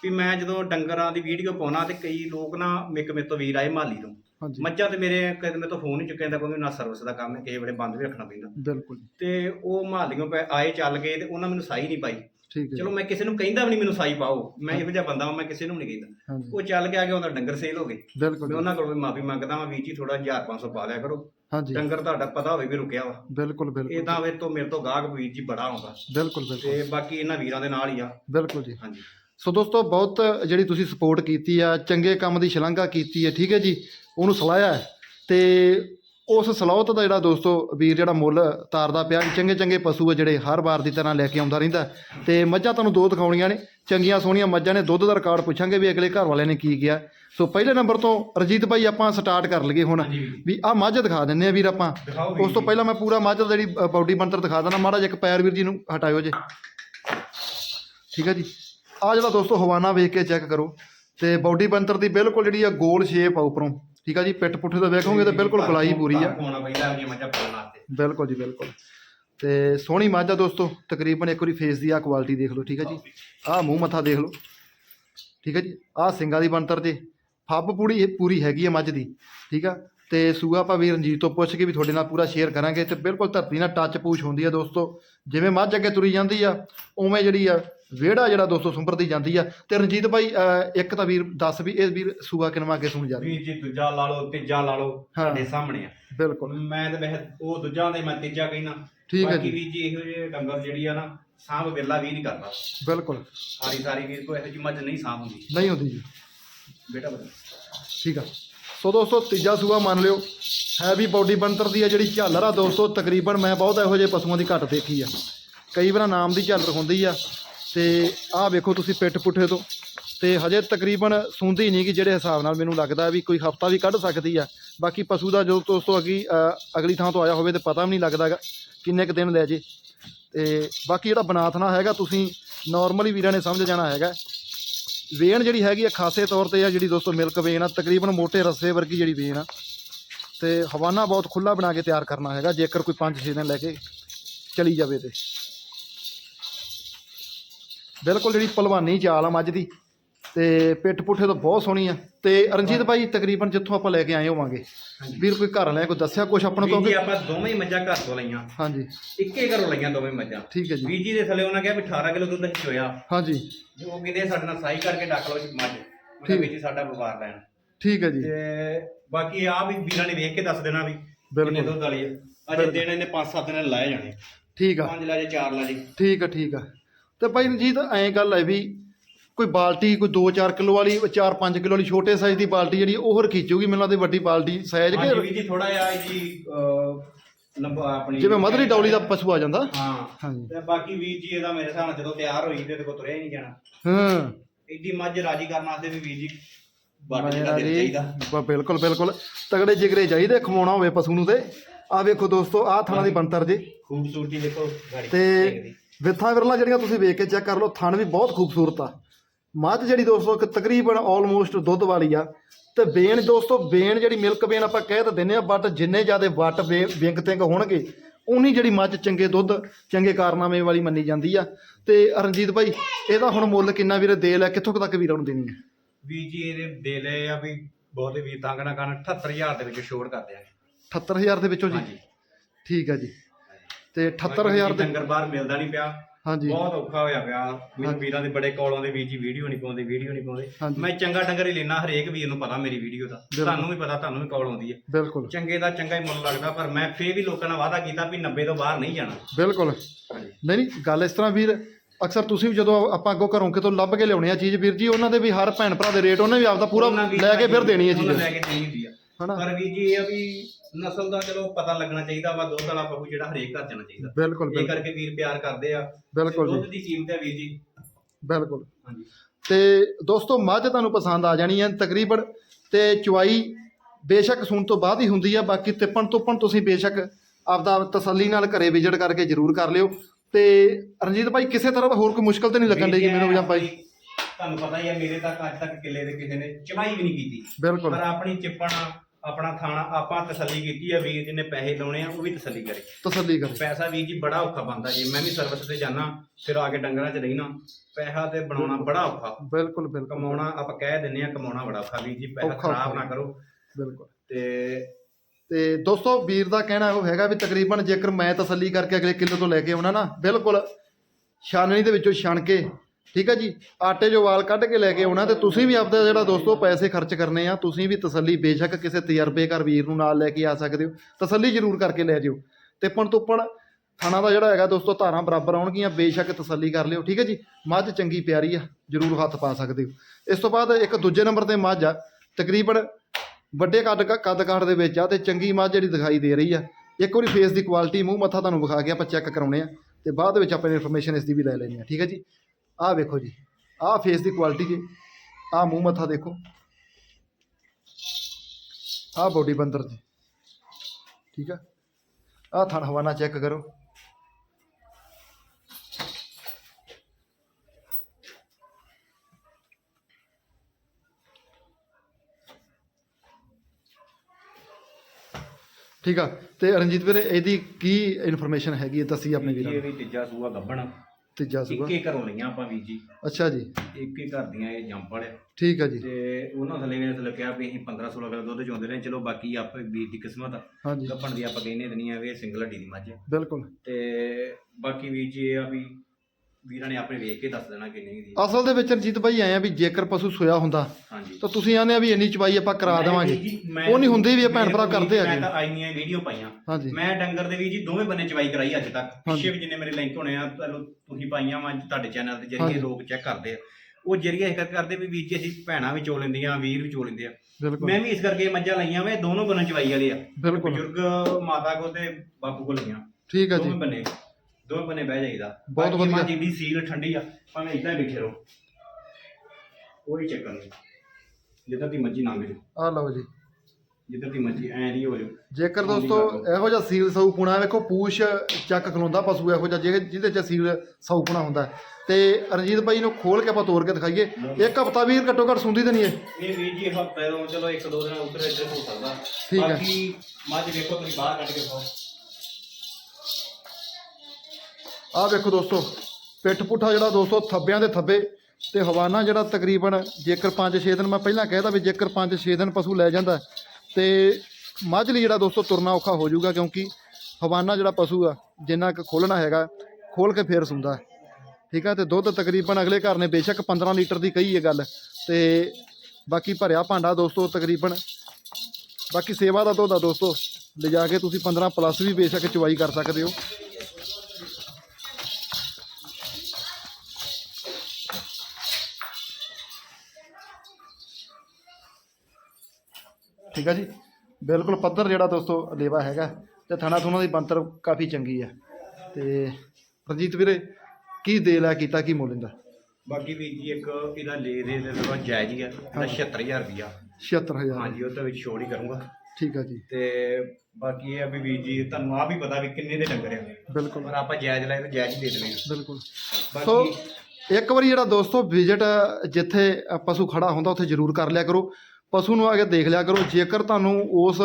ਵੀ ਮੈਂ ਜਦੋਂ ਡੰਗਰਾਂ ਦੀ ਵੀਡੀਓ ਪਾਉਣਾ ਤੇ ਕਈ ਲੋਕ ਨਾ ਮੇਕ ਮੇਰੇ ਤੋਂ ਵੀਰ ਆਏ ਮਾਲੀ ਤੋਂ। ਹਾਂਜੀ। ਮੱਝਾਂ ਤੇ ਮੇਰੇ ਕਦੇ ਮੇਰੇ ਤੋਂ ਫੋਨ ਨਹੀਂ ਚੁੱਕਿਆ ਜਾਂਦਾ ਕਿਉਂਕਿ ਨਾ ਸਰਵਿਸ ਦਾ ਕੰਮ ਹੈ ਕਿਸੇ ਵੇਲੇ ਬੰਦ ਵੀ ਰੱਖਣਾ ਪੈਂਦਾ। ਬਿਲਕੁਲ। ਤੇ ਉਹ ਮਾਲੀਆਂ ਪੈ ਆਏ ਚੱਲ ਗਏ ਤੇ ਉਹਨਾਂ ਮੈਨੂੰ ਸਾਈ ਨਹੀਂ ਪਾਈ। ਠੀਕ ਹੈ ਚਲੋ ਮੈਂ ਕਿਸੇ ਨੂੰ ਕਹਿੰਦਾ ਵੀ ਨਹੀਂ ਮੈਨੂੰ ਸਾਈ ਪਾਓ। ਮੈਂ ਇਹੋ ਜਿਹਾ ਬੰਦਾ ਵਾਂ ਮੈਂ ਕਿਸੇ ਨੂੰ ਨਹੀਂ ਕਹਿੰਦਾ। ਹਾਂਜੀ। ਉਹ ਚੱਲ ਕੇ ਆ ਕੇ ਉਹਦਾ ਡੰਗਰ ਸੇਲ ਹੋ ਗਏ। ਬਿਲਕੁਲ। ਮੈਂ ਉਹਨਾਂ ਕੋਲ ਵੀ ਮਾਫੀ ਮੰਗਦਾ ਵਾਂ ਵੀਰ ਜੀ ਥੋੜਾ 1500 ਪਾ ਲਿਆ ਕਰੋ। ਹਾਂਜੀ। ਡੰਗਰ ਤੁਹਾਡਾ ਪਤਾ ਹੋਵੇ ਵੀ ਰੁਕਿਆ ਵਾ। ਬਿਲਕੁਲ ਬਿਲਕੁਲ ਇਦਾਂ ਵੇ ਤੋਂ ਮੇਰੇ ਤੋਂ ਗਾਹਕ ਵੀਰ ਜੀ ਬੜਾ ਆਉਂਦਾ। ਬਿਲਕੁਲ ਬਿਲਕੁਲ। ਤੇ ਬਾਕੀ ਇਹਨਾਂ ਵੀਰਾਂ ਦੇ ਨਾਲ ਹੀ ਆ। ਬਿਲਕੁਲ ਜੀ। ਹਾਂਜੀ। ਸੋ ਦੋਸਤੋ ਬਹੁਤ ਜਿਹੜੀ ਤੁਸੀਂ ਸਪੋਰਟ ਕੀਤੀ ਆ ਚੰਗੇ ਕੰਮ ਦੀ ਸ਼ਲਾਘਾ ਕੀਤੀ ਹੈ ਠੀਕ ਹੈ ਜੀ? ਉਹਨੂੰ ਸਲਾਹਿਆ ਹੈ। ਤੇ ਉਸ ਸਲਾਹਤ ਦਾ ਜਿਹੜਾ ਦੋਸਤੋ ਵੀਰ ਜਿਹੜਾ ਮੁੱਲ ਤਾਰਦਾ ਪਿਆ ਚੰਗੇ ਚੰਗੇ ਪਸ਼ੂ ਆ ਜਿਹੜੇ ਹਰ ਵਾਰ ਦੀ ਤਰ੍ਹਾਂ ਲੈ ਕੇ ਆਉਂਦਾ ਰਹਿੰਦਾ ਤੇ ਮੱਝਾਂ ਤੁਹਾਨੂੰ ਦੋ ਦਿਖਾਉਣੀਆਂ ਨੇ ਚੰਗੀਆਂ ਸੋਹਣੀਆਂ ਮੱਝਾਂ ਨੇ ਦੁੱਧ ਦਾ ਰਿਕਾਰਡ ਪੁੱਛਾਂਗੇ ਵੀ ਅਗਲੇ ਘਰ ਵਾਲਿਆਂ ਨੇ ਕੀ ਕਿਹਾ। ਸੋ ਪਹਿਲੇ ਨੰਬਰ ਤੋਂ ਰਜੀਤ ਭਾਈ ਆਪਾਂ ਸਟਾਰਟ ਕਰ ਲਈਏ ਹੁਣ। ਵੀ ਆ ਮੱਝ ਦਿਖਾ ਦਿੰਨੇ ਆ ਵੀਰ ਆਪਾਂ। ਉਸ ਤੋਂ। ਪਹਿਲਾਂ ਮੈਂ ਪੂਰਾ ਮੱਝ ਦਾ ਜਿਹੜੀ ਬਾਡੀ ਬੰਤਰ ਦਿਖਾ ਦੇਣਾ ਮਾੜਾ ਜਿਹਾ ਇੱਕ ਪੈਰ ਵੀਰ ਜੀ ਨੂੰ ਹਟਾਇਓ ਜੇ। ਠੀਕ ਹੈ ਜੀ। ਆ ਜਿਹੜਾ ਦੋਸਤੋ ਹਵਾਨਾ ਵੇਖ ਕੇ ਚੈੱਕ ਕਰੋ ਤੇ ਬਾਡੀ ਬੰਤਰ ਦੀ ਬਿਲਕੁਲ ਜਿਹੜੀ ਆ ਗੋਲ ਸ਼ੇਪ ਆ ਉੱਪਰੋਂ। ਠੀਕ ਆ ਜੀ ਪਿੱਠ ਪੁੱਠੇ ਤੋਂ ਵੇਖੋਗੇ ਤਾਂ ਬਿਲਕੁਲ ਗਲਾਈ ਪੂਰੀ ਆ। ਹੋਣਾ ਪੈਂਦਾ ਇਹ ਮੱਝਾਂ ਪਾਉਣ ਵਾਸਤੇ। ਬਿਲਕੁਲ ਜੀ ਬਿਲਕੁਲ। ਤੇ ਸੋਹਣੀ ਮੱਝ ਆ ਦੋਸਤੋ ਤਕਰੀਬਨ ਇੱਕ ਵਾਰੀ ਫੇਸ ਦੀ ਆ ਕੁਆਲਿਟੀ ਦੇਖ ਲਓ ਠੀਕ ਹੈ ਜੀ। ਆਹ ਮੂੰਹ ਮੱਥਾ ਦੇਖ ਲਓ ਠੀਕ ਹੈ ਜੀ। ਆਹ ਸਿੰਗਾਂ ਦੀ ਬੰਤਰ ਜੇ ਫੱਬ ਪੂਰੀ ਇਹ ਪੂਰੀ ਹੈਗੀ ਆ ਮੱਝ ਦੀ ਠੀਕ ਆ। ਤੇ ਸੂਆ ਆਪਾਂ ਵੀ ਰਣਜੀਤ ਤੋਂ ਪੁੱਛ ਕੇ ਵੀ ਤੁਹਾਡੇ ਨਾਲ ਪੂਰਾ ਸ਼ੇਅਰ ਕਰਾਂਗੇ ਤੇ ਬਿਲਕੁਲ ਧਰਤੀ ਨਾਲ ਟੱਚ ਪੂਛ ਹੁੰਦੀ ਆ ਦੋਸਤੋ। ਜਿਵੇਂ ਮੱਝ ਅੱਗੇ ਤੁਰੀ ਜਾਂਦੀ ਆ ਉਵੇਂ ਜਿਹੜੀ ਆ ਵਿਹੜਾ ਜਿਹੜਾ ਦੋਸਤੋ ਸੁੰਬਰਦੀ ਜਾਂਦੀ ਆ। ਤੇ ਰਣਜੀਤ ਭਾਈ ਅਹ, ਇੱਕ ਤਾਂ ਵੀਰ ਦੱਸ ਵੀ ਇਹ ਵੀਰ ਸੂਆ ਕਿਨਵਾ ਅੱਗੇ ਸੁਣ ਜਾ ਰਹੀ। ਵੀਰ ਜੀ ਦੂਜਾ ਲਾ ਲਓ ਤੀਜਾ ਲਾ ਲਓ ਹਾਂ। ਤੁਹਾਡੇ ਸਾਹਮਣੇ ਆ। ਬਿਲਕੁਲ। ਮੈਂ ਤੇ ਵੈਸੇ ਉਹ ਦੂਜਾ ਦੇ ਮੈਂ ਤੀਜਾ ਕਹਿਣਾ ਠੀਕ ਹੈ ਬਾਕੀ ਜੀ ਵੀਰ ਜੀ ਇਹੋ ਜਿਹੇ ਡੰਗਰ ਜਿਹੜੀ ਆ ਨਾ ਸਾਂਭ ਵੇਲਾ ਵੀ ਨਹੀਂ ਕਰਦਾ। ਬਿਲਕੁਲ। ਸਾਰੀ ਸਾਰੀ ਵੀਰ ਕੋ ਇਹੋ ਜਿਹੀ ਮੱਝ ਨਹੀਂ ਸਾਂਭ ਹੁੰਦੀ ਨਹੀਂ ਹੁੰਦੀ ਜੀ। ਬੇਟਾ ਬਤਾ ਠੀਕ ਆ। ਸੋ ਦੋਸਤੋ ਤੀਜਾ ਸੂਆ ਮੰਨ ਲਿਓ। ਹੈਵੀ ਬਾਡੀ ਬੰਤਰ ਦੀ ਆ ਜਿਹੜੀ ਝਾਲਰ ਆ ਦੋਸਤੋ, ਤਕਰੀਬਨ ਮੈਂ ਬਹੁਤ ਇਹੋ ਜਿਹੇ ਪਸ਼ੂਆਂ ਦੀ ਘੱਟ ਦੇਖੀ ਆ। ਕਈ ਵਾਰ ਨਾਮ ਦੀ ਝਾਲਰ ਹੁੰਦੀ ਆ। ਤੇ ਆਹ ਵੇਖੋ ਤੁਸੀਂ ਪਿੱਠ ਪੁੱਠੇ ਤੋਂ। ਤੇ ਹਜੇ ਤਕਰੀਬਨ ਸੁੰਦੀ ਨਹੀਂ ਕਿ ਜਿਹੜੇ ਹਿਸਾਬ ਨਾਲ ਮੈਨੂੰ ਲੱਗਦਾ ਵੀ ਕੋਈ ਹਫਤਾ ਵੀ ਕੱਢ ਸਕਦੀ ਆ। ਬਾਕੀ ਪਸ਼ੂ ਦਾ ਜੋ ਦੋਸਤੋ ਅਗੀ ਅਗਲੀ ਥਾਂ ਤੋਂ ਆਇਆ ਹੋਵੇ ਤੇ ਪਤਾ ਵੀ ਨਹੀਂ ਲੱਗਦਾ ਗਾ ਕਿੰਨੇ ਕੁ ਦਿਨ ਲੈ ਜੇ। ਤੇ ਬਾਕੀ ਜਿਹੜਾ ਬਨਾਥਨਾ ਹੈਗਾ, ਤੁਸੀਂ ਨਾਰਮਲੀ ਵੀਰਾਂ ਨੇ ਸਮਝ ਜਾਣਾ ਹੈਗਾ। ਵੇਨ ਜਿਹੜੀ ਹੈਗੀ ਆ ਖਾਸੇ ਤੌਰ ਤੇ ਆ ਜਿਹੜੀ ਦੋਸਤੋ ਮਿਲਕ ਵੇਨ ਆ, ਤਕਰੀਬਨ ਮੋਟੇ ਰੱਸੇ ਵਰਗੀ ਜਿਹੜੀ ਵੇਨ ਆ। ਤੇ ਹਵਾਨਾ ਬਹੁਤ ਖੁੱਲਾ ਬਣਾ ਕੇ ਤਿਆਰ ਕਰਨਾ ਹੈਗਾ, ਜੇਕਰ ਕੋਈ 5-6 ਦਿਨ ਲੈ ਕੇ ਚਲੀ ਜਾਵੇ ਤੇ। ਬਿਲਕੁਲ ਜਿਹੜੀ ਪਹਿਲਵਾਨੀ ਚਾਲ ਆ ਮੱਝ ਦੀ ਤੇ ਪਿੱਠ ਪੁੱਠੇ ਤੋਂ ਬਹੁਤ ਸੋਹਣੀ ਆ। ਤੇ ਰਣਜੀਤ ਭਾਈ ਤਕਰੀਬਨ ਜਿੱਥੋਂ ਆਪਾਂ ਲੈ ਕੇ ਆਏ ਹੋਵਾਂਗੇ। ਵੀਰ ਕੋਈ ਘਰ ਲੈ ਕੋਈ ਦੱਸਿਆ ਕੁਛ ਆਪਣਾ ਤੋਂ ਵੀਰ ਜੀ ਆਪਾਂ ਦੋਵੇਂ ਹੀ ਮੱਝਾਂ ਘਰ ਤੋਂ ਲਈਆਂ। ਹਾਂਜੀ। ਇੱਕੇ ਘਰੋਂ ਲਈਆਂ ਦੋਵੇਂ ਮੱਝਾਂ। ਠੀਕ ਹੈ ਜੀ। ਵੀਰ ਜੀ ਦੇ ਥੱਲੇ ਉਹਨਾਂ ਕਿਹਾ ਵੀ 18 ਕਿਲੋ ਦੁੱਧ ਅਸੀਂ ਚੋਇਆ ਹਾਂਜੀ। ਜੋ ਉਹ ਕਹਿੰਦੇ ਸਾਡੇ ਨਾਲ ਸਾਈ ਕਰਕੇ ਡੱਕ ਲਓ ਜੀ ਮੱਝ। ਮੈਂ ਕਿਹਾ। ਵੀਰ ਜੀ ਸਾਡਾ ਵਪਾਰ ਲੈਣ ਠੀਕ ਹੈ ਜੀ। ਤੇ ਬਾਕੀ ਆ ਵੀ ਵੀਰਾਂ ਨੇ ਵੇਖ ਕੇ ਦੱਸ ਦੇਣਾ ਵੀ ਕਿੰਨੇ ਬਿਲਕੁਲ ਦੁੱਧ ਵਾਲੀ ਆ। ਅਜੇ ਦਿਨ ਇਹਨੇ 5-7 ਦਿਨ ਲਾਏ ਜਾਣੇ। ਠੀਕ ਆ। ਪੰਜ ਲਾ ਜੇ ਚਾਰ ਲਾ ਜੇ। ਠੀਕ ਆ ਠੀਕ ਆ। ਤੇ ਭਾਈ ਰਣਜੀਤ ਐਂ ਗੱਲ ਹੈ ਵੀ ਕੋਈ ਬਾਲਟੀ ਕੋਈ 2-4 ਕਿਲੋ ਵਾਲੀ 4-5 ਕਿਲੋ ਵਾਲੀ ਛੋਟੇ ਸਾਈਜ਼ ਦੀ ਬਾਲਟੀ ਜਿਹੜੀ ਉਹ ਰਖੀਚੂਗੀ ਮੈਨੂੰ ਲੱਗਦਾ ਵੱਡੀ ਬਾਲਟੀ ਸਾਈਜ਼ ਹਾਂਜੀ ਕਿ ਵੀਰ ਜੀ ਥੋੜਾ ਜਿਹਾ ਜੀ ਅਹ, ਲੰਬਾ ਆਪਣੀ ਜਿਵੇਂ ਮਧਰੀ ਡੌਲੀ ਦਾ ਪਸ਼ੂ ਆ ਜਾਂਦਾ। ਹਾਂ। ਹਾਂਜੀ। ਤੇ ਬਾਕੀ ਵੀਰ ਜੀ ਇਹਦਾ ਮੇਰੇ ਹਿਸਾਬ ਨਾਲ ਜਦੋਂ ਤਿਆਰ ਹੋਈ ਤੇ ਇਹਦੇ ਕੋਲ ਤੁਰਿਆ ਹੀ ਨਹੀਂ ਜਾਣਾ। ਹਾਂ। ਇੱਡੀ ਮੱਝ ਰਾਜੀ ਕਰਨ ਵਾਸਤੇ ਵੀ ਵੀਰ ਜੀ ਬੱਟ ਜਿਹੜਾ ਦਿਲ ਚਾਹੀਦਾ। ਬ- ਬਿਲਕੁਲ ਬਿਲਕੁਲ। ਤਗੜੇ ਜਿਗਰੇ ਚਾਹੀਦੇ ਖਵਾਉਣਾ ਹੋਵੇ ਪਸ਼ੂ ਨੂੰ ਤੇ। ਆ ਵੇਖੋ ਦੋਸਤੋ ਆਹ ਥਾਣਾ ਦੀ ਬੰਤਰ ਜੀ। ਖੂਬਸੂਰਤੀ ਦੇਖੋ ਗਾੜੀ ਤੇ। ਵਿਥਾਂ ਵਿਰਲਾ ਜਿਹੜੀਆਂ ਤੁਸੀਂ ਵੇਖ ਕੇ ਚੈੱਕ ਕਰ ਲਓ ਥਣ ਵੀ ਬਹੁਤ ਖੂਬਸੂਰਤ ਆ। ਮੱਝ ਜਿਹੜੀ ਦੋਸਤੋ ਕਿ ਤਕਰੀਬਨ ਆਲਮੋਸਟ ਦੁੱਧ ਵਾਲੀ ਆ ਤੇ ਬੇਨ ਦੋਸਤੋ ਬੇਨ ਜਿਹੜੀ ਮਿਲਕ ਬੇਨ ਆਪਾਂ ਕਹਿ ਤਾਂ ਦਿੰਦੇ ਆ ਬਟ ਜਿੰਨੇ ਜ਼ਿਆਦੇ ਵੱਟ ਵੇ- ਵਿੰਗ ਤਿੰਗ ਹੋਣਗੇ ਉਨੀ ਜਿਹੜੀ ਮੱਝ ਚੰਗੇ ਦੁੱਧ ਚੰਗੇ ਕਾਰਨਾਮੇ ਵਾਲੀ ਮੰਨੀ ਜਾਂਦੀ ਆ। ਤੇ ਰਣਜੀਤ ਭਾਈ ਇਹਦਾ ਹੁਣ ਮੁੱਲ ਕਿੰਨਾ ਵੀਰੇ ਦੇ ਲੈ ਕਿੱਥੋਂ ਤੱਕ ਵੀਰਾਂ ਨੂੰ ਦੇਣੀ ਹੈ ਵੀਰ ਜੀ ਇਹਦੇ ਦੇ ਲਏ ਆ ਵੀ ਬਹੁਤੇ ਵੀਰ ਤੰਗ ਨਾ ਕਰਨ 78000 ਦੇ ਵਿੱਚ ਛੋੜ ਕਰ ਦਿਆਂਗੇ। 78000 ਦੇ ਵਿੱਚੋਂ ਜੀ? ਠੀਕ ਹੈ ਜੀ। ਤੇ 78000 ਦੇ ਡੰਗਰ ਬਾਹਰ ਮਿਲਦਾ ਨਹੀਂ ਪਿਆ। ਹਾਂਜੀ। ਬਹੁਤ ਔਖਾ ਹੋਇਆ ਪਿਆ। ਮੈਨੂੰ ਵੀਰਾਂ ਦੇ ਬੜੇ ਕਾਲ ਆਉਂਦੇ ਵੀਰ ਜੀ ਵੀਡੀਓ ਨਹੀਂ ਪਾਉਂਦੇ ਵੀਡੀਓ ਨਹੀਂ ਪਾਉਂਦੇ। ਹਾਂਜੀ। ਮੈਂ ਚੰਗਾ ਡੰਗਰ ਹੀ ਲੈਣਾ ਹਰੇਕ ਵੀਰ ਨੂੰ ਪਤਾ ਮੇਰੀ ਵੀਡੀਓ ਦਾ। ਤੁਹਾਨੂੰ ਵੀ ਪਤਾ ਤੁਹਾਨੂੰ ਵੀ ਕਾਲ ਆਉਂਦੀ ਹੈ। ਬਿਲਕੁਲ। ਚੰਗੇ ਦਾ ਚੰਗਾ ਹੀ ਮੁੱਲ ਲੱਗਦਾ ਪਰ ਮੈਂ ਫੇਰ ਵੀ ਲੋਕਾਂ ਨਾਲ ਵਾਅਦਾ ਕੀਤਾ ਵੀ 90 ਤੋਂ ਬਾਹਰ ਨਹੀਂ ਜਾਣਾ। ਬਿਲਕੁਲ। ਹਾਂਜੀ। ਨਹੀਂ ਨਹੀਂ ਗੱਲ ਇਸ ਤਰ੍ਹਾਂ ਵੀਰ ਅਕਸਰ ਤੁਸੀਂ ਵੀ ਜਦੋਂ ਆਪਾਂ ਅੱਗੋਂ ਘਰੋਂ ਕਿਤੋਂ ਲੱਭ ਕੇ ਲਿਆਉਣੇ ਆ ਚੀਜ਼ ਵੀਰ ਜੀ ਉਹਨਾਂ ਦੇ ਵੀ ਹਰ ਭੈਣ ਭਰਾ ਦੇ ਰੇਟ ਉਹਨੇ ਵੀ ਆਪਦਾ ਪੂਰਾ ਲੈ ਕੇ ਫਿਰ ਦੇਣੀ ਹੈ ਚੀਜ਼। ਲੈ ਕੇ ਦੇਣੀ ਹੁੰਦੀ ਆ। ਹਨਾ। ਪਰ ਵੀ ਜੀ ਇਹ ਆ ਵੀ ਨਸਲ ਦਾ ਚਲੋ ਪਤਾ ਲੱਗਣਾ ਚਾਹੀਦਾ ਵਾ ਦੁੱਧ ਵਾਲਾ ਪਸ਼ੂ ਜਿਹੜਾ ਹਰੇਕ ਘਰ ਜਾਣਾ ਚਾਹੀਦਾ। ਬਿਲਕੁਲ ਇਹ ਬਿਲਕੁਲ। ਕਰਕੇ ਵੀਰ ਪਿਆਰ ਕਰਦੇ ਆ। ਬਿਲਕੁਲ ਦੁੱਧ ਦੀ ਕੀਮਤ ਹੈ ਵੀਰ ਜੀ। ਬਿਲਕੁਲ। ਹਾਂਜੀ। ਤੇ ਦੋਸਤੋ ਮੱਝ ਤੁਹਾਨੂੰ ਪਸੰਦ ਆ ਜਾਣੀ ਹੈ ਤਕਰੀਬਨ ਤੇ ਚੁਆਈ ਬੇਸ਼ੱਕ ਸੁਣ ਤੋਂ ਬਾਅਦ ਹੀ ਹੁੰਦੀ ਆ ਬਾਕੀ ਤਿੱਪਣ ਤੁੱਪਣ ਤੁਸੀਂ ਬੇਸ਼ੱਕ ਆਪਦਾ ਤਸੱਲੀ ਨਾਲ ਘਰੇ ਵਿਜ਼ਿਟ ਕਰਕੇ ਜ਼ਰੂਰ ਕਰ ਲਿਓ। ਤੇ ਰਣਜੀਤ ਭਾਈ ਕਿਸੇ ਤਰ੍ਹਾਂ ਦਾ ਹੋਰ ਕੋਈ ਮੁਸ਼ਕਲ ਤੇ ਨਹੀਂ ਲੱਗਣ ਡਈ ਜੀ, ਮੈਨੂੰ ਜਾਂ ਭਾਈ? ਤੁਹਾਨੂੰ ਪਤਾ ਹੀ ਆ ਮੇਰੇ ਤੱਕ ਅੱਜ ਤੱਕ ਕਿੱਲੇ ਦੇ ਕਿਸੇ ਨੇ ਚਵਾਈ ਵੀ ਨਹੀਂ ਕੀਤੀ। ਬਿਲਕੁਲ। ਪਰ ਆਪਣੀ ਚਿੱਪਣ ਆਪਣਾ ਥਾਣਾ ਆਪਾਂ ਤਸੱਲੀ ਕੀਤੀ ਆ ਵੀਰ ਜਿਹਨੇ ਪੈਸੇ ਲਾਉਣੇ ਆ ਉਹ ਵੀ ਤਸੱਲੀ ਕਰੇ। ਤਸੱਲੀ ਕਰ। ਪੈਸਾ ਵੀਰ ਜੀ ਬੜਾ ਔਖਾ ਬੰਦਾ ਜੀ ਮੈਂ ਵੀ ਸਰਵਿਸ ਤੇ ਜਾਣਾ ਫਿਰ ਆ ਕੇ ਡੰਗਰਾਂ 'ਚ ਰਹਿਣਾ ਪੈਸਾ ਤੇ ਬਣਾਉਣਾ ਬੜਾ ਔਖਾ। ਬਿਲਕੁਲ ਬਿਲਕੁਲ। ਕਮਾਉਣਾ ਆਪਾਂ ਕਹਿ ਦਿੰਨੇ ਆ ਕਮਾਉਣਾ ਬੜਾ ਔਖਾ ਵੀਰ ਜੀ ਪੈਸਾ ਔਖਾ ਖਰਾਬ। ਨਾ ਕਰੋ। ਬਿਲਕੁਲ। ਤੇ ਤੇ ਦੋਸਤੋ ਵੀਰ ਦਾ ਕਹਿਣਾ ਉਹ ਹੈਗਾ ਵੀ ਤਕਰੀਬਨ ਜੇਕਰ ਮੈਂ ਤਸੱਲੀ ਕਰਕੇ ਅਗਲੇ ਕਿਲੋ ਤੋਂ ਲੈ ਕੇ ਆਉਣਾ ਨਾ ਬਿਲਕੁਲ ਛਾਨਣੀ ਦੇ ਵਿੱਚੋਂ ਛਣ ਕੇ ਠੀਕ ਹੈ ਜੀ? ਆਟੇ ਜੋ ਵਾਲ ਕੱਢ ਕੇ ਲੈ ਕੇ ਆਉਣਾ ਤੇ ਤੁਸੀਂ ਵੀ ਆਪਦਾ ਜਿਹੜਾ ਦੋਸਤੋ ਪੈਸੇ ਖਰਚ ਕਰਨੇ ਆ, ਤੁਸੀਂ ਵੀ ਤਸੱਲੀ, ਬੇਸ਼ੱਕ ਕਿਸੇ ਤਜਰਬੇਕਾਰ ਵੀਰ ਨੂੰ ਨਾਲ ਲੈ ਕੇ ਆ ਸਕਦੇ ਹੋ। ਤਸੱਲੀ ਜ਼ਰੂਰ ਕਰਕੇ ਲੈ ਜਿਓ। ਤਿੱਪਣ ਤੁੱਪਣ ਥਾਣਾ ਦਾ ਜਿਹੜਾ ਹੈਗਾ ਦੋਸਤੋ, ਧਾਰਾਂ ਬਰਾਬਰ ਆਉਣਗੀਆਂ, ਬੇਸ਼ੱਕ ਤਸੱਲੀ ਕਰ ਲਿਓ। ਠੀਕ ਹੈ ਜੀ? ਮੱਝ ਚੰਗੀ ਪਿਆਰੀ ਆ, ਜ਼ਰੂਰ ਹੱਥ ਪਾ ਸਕਦੇ ਹੋ। ਇਸ ਤੋਂ ਬਾਅਦ ਇੱਕ ਦੂਜੇ ਨੰਬਰ ਤੇ ਮੱਝ ਆ। ਤਕਰੀਬਨ ਵੱਡੇ ਕੱਦ ਕੱਦ ਕਾਠ ਦੇ ਵਿੱਚ ਆ ਤੇ ਚੰਗੀ ਮੱਝ ਜਿਹੜੀ ਦਿਖਾਈ ਦੇ ਰਹੀ ਆ। ਇੱਕ ਵਾਰੀ ਫੇਸ ਦੀ ਕੁਆਲਿਟੀ ਮੂੰਹ ਮੱਥਾ ਤੁਹਾਨੂੰ ਵਿਖਾ ਕੇ ਆਪਾਂ ਚੈੱਕ ਕਰਾਉਣੇ ਆ ਤੇ ਬਾਅਦ ਵਿੱਚ ਆਪਾਂ ਇਨਫੋਰਮੇਸ਼ਨ ਇਸ ਦੀ ਵੀ ਲੈ ਲੈਣੀ ਆ। ਠੀਕ ਹੈ ਜੀ? ਆਹ ਵੇਖੋ ਜੀ ਆਹ ਫੇਸ ਦੀ ਕੁਆਲਿਟੀ ਜੀ ਆਹ ਮੂੰਹ ਮੱਥਾ ਦੇਖੋ ਆਹ ਬੋਡੀ ਬੰਦਰ ਜੀ ਠੀਕ ਆ? ਆਹ ਥਣ ਹਵਾਨਾ ਚੈੱਕ ਕਰੋ। ਠੀਕ ਆ? ਤੇ ਰਣਜੀਤ ਵੀਰੇ ਇਹਦੀ ਕੀ ਇਨਫੋਰਮੇਸ਼ਨ ਹੈਗੀ ਦੱਸੀ ਆਪਣੇ ਵੀਰ ਵੀਰਾਂ ਇਹ ਨੂੰ? ਵੀ ਤੀਜਾ ਸੂਆ ਗੱਬਣ ਤੀਜਾ ਸੂਆ ਇੱਕੇ ਘਰੋਂ ਲਈਆਂ ਆਪਾਂ ਵੀਰ ਜੀ। ਅੱਛਾ ਜੀ। ਇੱਕੇ ਘਰ ਦੀਆਂ ਇਹ ਜੰਪ ਵਾਲੇ। ਠੀਕ ਆ ਜੀ। ਤੇ ਉਹਨਾਂ ਥੱਲੇ ਵੀ ਥੱਲੇ ਕਿਹਾ ਵੀ ਅਸੀਂ 15 16 ਕਿਲੋ ਦੁੱਧ ਚੋਂਦੇ ਨੇ ਚਲੋ ਬਾਕੀ ਆਪੇ ਵੀਰ ਦੀ ਕਿਸਮਤ ਆ। ਹਾਂਜੀ। ਗੱਪਣ ਦੀ ਆਪਾਂ ਕਹਿੰਦੇ ਤਾਂ ਨਹੀਂ ਆ ਵੀ ਇਹ ਸਿੰਗਲ ਹੱਡੀ ਦੀ ਮੱਝ ਆ। ਬਿਲਕੁਲ। ਤੇ ਬਾਕੀ ਵੀਰ ਜੀ ਇਹ ਆ ਵੀ ਵੀਰਾਂ ਨੇ ਆਪਣੇ ਵੇਖ ਕੇ ਦੱਸ ਦੇਣਾ ਕਿੰਨੀ ਦੀ। ਅਸਲ ਦੇ ਵਿੱਚ ਰਣਜੀਤ ਭਾਈ ਆਏ ਆ ਵੀ ਜੇਕਰ ਪਸ਼ੂ ਸੋਇਆ ਹੁੰਦਾ ਹਾਂਜੀ। ਤਾਂ ਤੁਸੀਂ ਆਨੇ ਆ ਵੀ ਇੰਨੀ ਚਵਾਈ ਆਪਾਂ ਕਰਾ ਮੈਂ ਦੇਵਾਂਗੇ। ਜੀ, ਮੈਂ- ਉਹ ਨਹੀਂ ਹੁੰਦੀ ਵੀ ਇਹ ਭੈਣ ਮੇਰੇ ਭਰਾ ਕੋਲ ਕਰਦੇ ਮੈਂ ਹੈਗੇ। ਤਾਂ ਆਈਆਂ ਵੀਡੀਓ ਪਾਈਆਂ। ਹਾਂਜੀ। ਮੈਂ ਡੰਗਰ ਦੇ ਵੀ ਜੀ ਦੋਵੇਂ ਬੰਨੇ ਚਵਾਈ ਕਰਾਈ ਅੱਜ ਤੱਕ। ਪਿੱਛੇ ਵੀ ਜਿੰਨੇ ਮੇਰੇ ਲਿੰਕ ਹੋਣੇ ਆ ਚਲੋ ਤੁਸੀਂ ਪਾਈਆਂ ਵਾ ਤੁਹਾਡੇ ਚੈਨਲ ਦੇ ਹਾਂਜੀ। ਜਰੀਏ ਲੋਕ ਚੈੱਕ ਕਰਦੇ ਆ। ਉਹ ਜਰੀਏ ਇਸ ਕਰਕੇ ਕਰਦੇ ਵੀ ਵੀਰ ਜੀ ਅਸੀਂ ਭੈਣਾਂ ਵੀ ਚੋ ਲੈਂਦੀਆਂ ਵੀਰ ਵੀ ਚੋ ਲੈਂਦੇ ਆ। ਬਿਲਕੁਲ। ਮੈਂ ਵੀ ਇਸ ਕਰਕੇ ਮੱਝਾਂ ਲਈਆਂ ਵੇ ਦੋਨੋਂ ਬੰਨੇ ਚਵਾਈ ਵਾਲੇ ਆ। ਬਿਲਕੁਲ। ਬਜ਼ੁਰਗ ਮਾਤਾ ਕੋ ਤੇ ਬਾਪੂ ਕੋ ਲਈਆਂ। ਠੀਕ ਹੈ ਜੀ। ਦੋਵੇਂ ਬੰਨੇ। ਦੋਵੇਂ ਬੰਨੇ ਬਹਿ ਜਾਈਦਾ। ਬਹੁਤ ਬਾਕੀ ਵਧੀਆ। ਮੱਝ ਦੀ ਸੀਲ ਠੰਡੀ ਆ ਭਾਵੇਂ ਇਦਾਂ ਬੈਠੇ ਰਹੋ। ਕੋਈ ਚੱਕਰ ਨਹੀਂ। ਜਿੱਦਾਂ ਦੀ ਮੱਝੀ ਲੰਘ ਜਾਓ ਆ ਲਓ ਜੀ। ਜਿੱਦਾਂ ਦੀ ਮੱਝੀ ਐ ਨਹੀਂ ਹੋ ਜਾਓ ਜੇਕਰ ਦੋਸਤੋ ਇਹੋ ਜਿਹਾ ਸੀਲ ਸੌਪੁਣਾ ਵੇਖੋ ਪੂਛ ਚੱਕ ਖਲੋਂਦਾ ਪਸ਼ੂ ਇਹੋ ਜਿਹਾ ਜਿਹਦੇ ਜਿਹਦੇ ਚ ਸੀਲ ਸੌਪੁਣਾ ਹੁੰਦਾ। ਹੈ। ਤੇ ਰਣਜੀਤ ਭਾਈ ਨੂੰ ਖੋਲ ਕੇ ਆਪਾਂ ਤੋੜ ਕੇ ਦਿਖਾਈਏ। ਇੱਕ ਹਫਤਾ ਵੀਰ ਘੱਟੋ ਘੱਟ ਸੁੰਦੀ ਤੇ ਨਹੀਂ ਇਹ। ਇਹ ਵੀਰ ਜੀ ਹਫ਼ਤੇ ਤੋਂ ਚਲੋ ਇੱਕ ਦੋ ਦਿਨ ਉੱਧਰ ਇੱਧਰ ਹੋ ਸਕਦਾ। ਠੀਕ ਹੈ। ਬਾਕੀ ਮੱਝ ਵੇਖੋ ਤੁਸੀਂ ਬਾਹਰ ਕੱਢ ਕੇ ਖਾਓ ਆਹ ਵੇਖੋ ਦੋਸਤੋ, ਪਿੱਠ ਪੁੱਠਾ ਜਿਹੜਾ ਦੋਸਤੋ, ਥੱਬਿਆਂ ਦੇ ਥੱਬੇ ਤੇ ਹਵਾਨਾ ਜਿਹੜਾ ਤਕਰੀਬਨ ਜੇਕਰ 5-6 ਦਿਨ ਮੈਂ ਪਹਿਲਾਂ ਕਹਿਦਾ ਵੀ ਜੇਕਰ 5-6 ਦਿਨ ਪਸ਼ੂ ਲੈ ਜਾਂਦਾ ਤੇ ਮੱਝ ਲਈ ਜਿਹੜਾ ਦੋਸਤੋ ਤੁਰਨਾ ਔਖਾ ਹੋ ਜਾਊਗਾ ਕਿਉਂਕਿ ਹਵਾਨਾ ਜਿਹੜਾ ਪਸ਼ੂ ਆ, ਜਿੰਨਾ ਕੁ ਖੋਲਣਾ ਹੈਗਾ ਖੋਲ ਕੇ ਫੇਰ ਸੁੰਦਾ ਠੀਕ ਹੈ ਤੇ ਦੁੱਧ ਤਕਰੀਬਨ ਅਗਲੇ ਘਰ ਨੇ ਬੇਸ਼ੱਕ 15 ਲੀਟਰ ਦੀ ਕਹੀ ਹੈ ਗੱਲ, ਤੇ ਬਾਕੀ ਭਰਿਆ ਭਾਂਡਾ ਦੋਸਤੋ ਤਕਰੀਬਨ, ਬਾਕੀ ਸੇਵਾ ਦਾ ਦੁੱਧ ਆ ਦੋਸਤੋ, ਲਿਜਾ ਕੇ ਤੁਸੀਂ 15 ਪਲੱਸ ਵੀ ਬੇਸ਼ੱਕ ਚਵਾਈ ਕਰ ਸਕਦੇ ਹੋ। ਠੀਕ ਆ ਜੀ? ਬਿਲਕੁਲ ਪੱਧਰ ਜਿਹੜਾ ਦੋਸਤੋ ਲੇਵਾ ਹੈਗਾ ਤੇ ਥਣਾ ਥੁਣਾ ਦੀ ਬੰਤਰ ਕਾਫੀ ਚੰਗੀ ਹੈ ਤੇ ਰਜੀਤ ਵੀਰੇ ਕੀ ਦੇ ਲੈ ਕੀਤਾ ਕੀ ਮੁੱਲ ਇਹਦਾ? ਬਾਕੀ ਵੀਰ ਜੀ ਇੱਕ ਇਹਦਾ ਲੈ ਦੇ ਦੇ ਲਵਾ ਜਾਇਜ਼ ਹੀ ਆ। ਇਹਦਾ 76000 ਰੁਪਿਆ 76000 ਹਾਂਜੀ ਉਹ ਤਾਂ ਵਿੱਚ ਛੋੜ ਹੀ ਕਰੂੰਗਾ। ਠੀਕ ਆ ਜੀ। ਤੇ ਬਾਕੀ ਇਹ ਆ ਵੀ ਵੀਰ ਜੀ ਤੁਹਾਨੂੰ ਆ ਵੀ ਪਤਾ ਵੀ ਕਿੰਨੇ ਦੇ ਡੰਗਰ ਆ ਬਿਲਕੁਲ। ਪਰ ਆਪਾਂ ਜਾਇਜ਼ ਲਾਏ ਤਾਂ ਜਾਇਜ਼ ਹੀ ਦੇ ਦੇਣੇ ਆ। ਬਿਲਕੁਲ। ਸੋ ਇੱਕ ਵਾਰੀ ਜਿਹੜਾ ਦੋਸਤੋ ਵਿਜ਼ਿਟ ਜਿੱਥੇ ਪਸ਼ੂ ਖੜਾ ਹੁੰਦਾ ਉੱਥੇ ਜ਼ਰੂਰ ਕਰ ਲਿਆ ਕਰੋ। ਪਸ਼ੂ ਨੂੰ ਆ ਕੇ ਦੇਖ ਲਿਆ ਕਰੋ, ਜੇਕਰ ਤੁਹਾਨੂੰ ਉਸ